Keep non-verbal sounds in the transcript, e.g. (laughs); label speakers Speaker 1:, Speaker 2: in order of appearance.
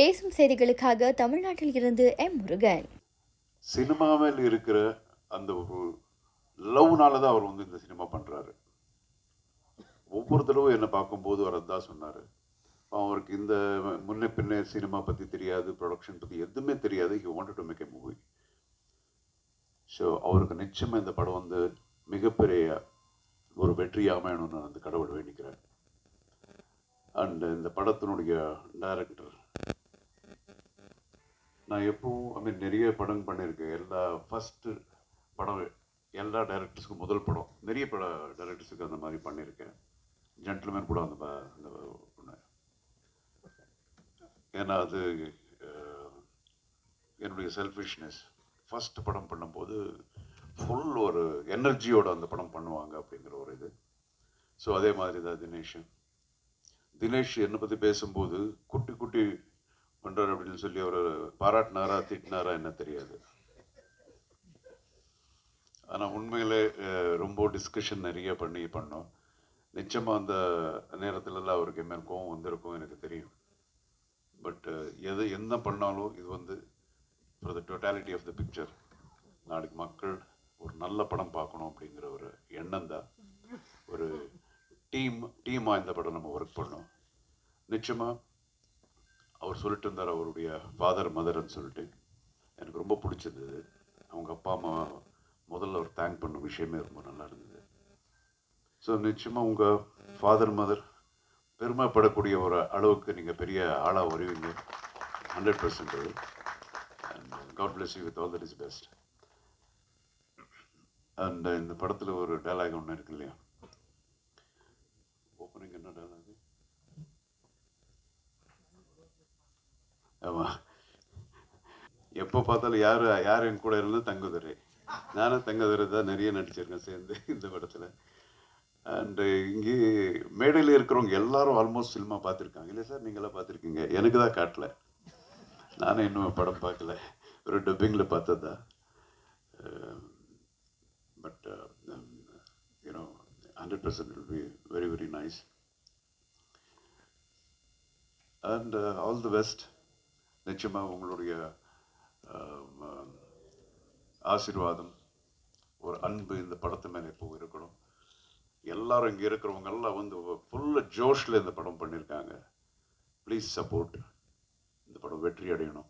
Speaker 1: தேசம் செய்திகளுக்காக தமிழ்நாட்டில் இருந்து எம் முருகன்.
Speaker 2: சினிமாவில் இருக்கிற அந்த ஒரு லவ்னால தான் அவர் வந்து இந்த சினிமா பண்ணுறாரு ஒவ்வொரு தடவை என்னை பார்க்கும்போது அவர் அதான் சொன்னார். அவருக்கு இந்த முன்ன பின்ன சினிமா பற்றி தெரியாது ப்ரொடக்ஷன் பற்றி எதுவுமே தெரியாது. He want to make a movie so அவருக்கு நிச்சயமாக இந்த படம் வந்து மிகப்பெரிய ஒரு வெற்றியாக அமையணும்னு நான் அந்த கடவுள் வேண்டிக்கிறேன். அண்ட் இந்த படத்தினுடைய டைரக்டர் நான் எப்பவும் ஐ மீன் நிறைய படம் பண்ணியிருக்கேன். எல்லா ஃபஸ்ட்டு படம் எல்லா டைரக்டர்ஸுக்கும் முதல் படம் நிறைய பட டைரக்டர்ஸுக்கு அந்த மாதிரி பண்ணியிருக்கேன். ஜென்டில்மேன் கூட அந்த ப- அந்த ஒன்று ஏன்னா அது என்னுடைய செல்ஃபிஷ்னஸ் ஃபஸ்ட் படம் பண்ணும்போது ஃபுல் ஒரு எனர்ஜியோட அந்த படம் பண்ணுவாங்க அப்படிங்கிற ஒரு இது. ஸோ அதே மாதிரி தான் தினேஷ் தினேஷ் என்னை பற்றி பேசும்போது குட்டி குட்டி பண்றாரு அப்படின்னு சொல்லி அவர் பாராட்டினாரா திட்டினாரா என்ன தெரியாது. ஆனால் உண்மையிலே ரொம்ப டிஸ்கஷன் நிறைய பண்ணி பண்ணோம். நிச்சயமாக அந்த நேரத்துலலாம் அவருக்கு என்ன கோவம் வந்திருக்கும் எனக்கு தெரியும். பட் எது என்ன பண்ணாலும் இது வந்து for the totality of the picture நாளைக்கு மக்கள் ஒரு நல்ல படம் பார்க்கணும் அப்படிங்கிற ஒரு எண்ணம் தான். ஒரு (laughs) டீம் டீமாக இந்த படம் நம்ம ஒர்க் பண்ணோம். நிச்சயமாக அவர் சொல்லிட்டு இருந்தார் அவருடைய ஃபாதர் மதர்ன்னு சொல்லிட்டு. எனக்கு ரொம்ப பிடிச்சிருந்தது. அவங்க அப்பா அம்மா முதல்ல அவர் தேங்க் பண்ண விஷயமே ரொம்ப நல்லா இருந்தது. ஸோ நிச்சயமாக உங்கள் ஃபாதர் மதர் பெருமைப்படக்கூடிய ஒரு அளவுக்கு நீங்கள் பெரிய ஆளாக வருவீங்க. Hundred percent and God bless you with all that is best and இந்த படத்தில் ஒரு டைலாக் ஒன்று இருக்கு இல்லையா ஓப்பனிங் என்ன டைலாக் ஆமா எப்போ பார்த்தாலும் யார் யார் என் கூட இருந்தால் தங்குதுரை. நானும் தங்குதுரை தான் நிறைய நடிச்சிருக்கேன் சேர்ந்து இந்த படத்தில். அண்டு இங்கே மேடையில் இருக்கிறவங்க எல்லாரும் ஆல்மோஸ்ட் சினிமா பார்த்துருக்காங்க. இல்லை சார் நீங்களாம் பார்த்துருக்கீங்க. எனக்கு தான் காட்டல. நானும் இன்னும் படம் பார்க்கல. ஒரு டப்பிங்கில் பார்த்ததா? But you know hundred percent will be very very nice and all the best நிச்சயமாக உங்களுடைய ஆசீர்வாதம் ஒரு அன்பு இந்த படத்து மேலே இப்போ இருக்கணும். எல்லாரும் இங்கே இருக்கிறவங்கெல்லாம் வந்து ஃபுல்ல ஜோஷில் இந்த படம் பண்ணியிருக்காங்க ப்ளீஸ் சப்போர்ட் இந்த படம் வெற்றி அடையணும்.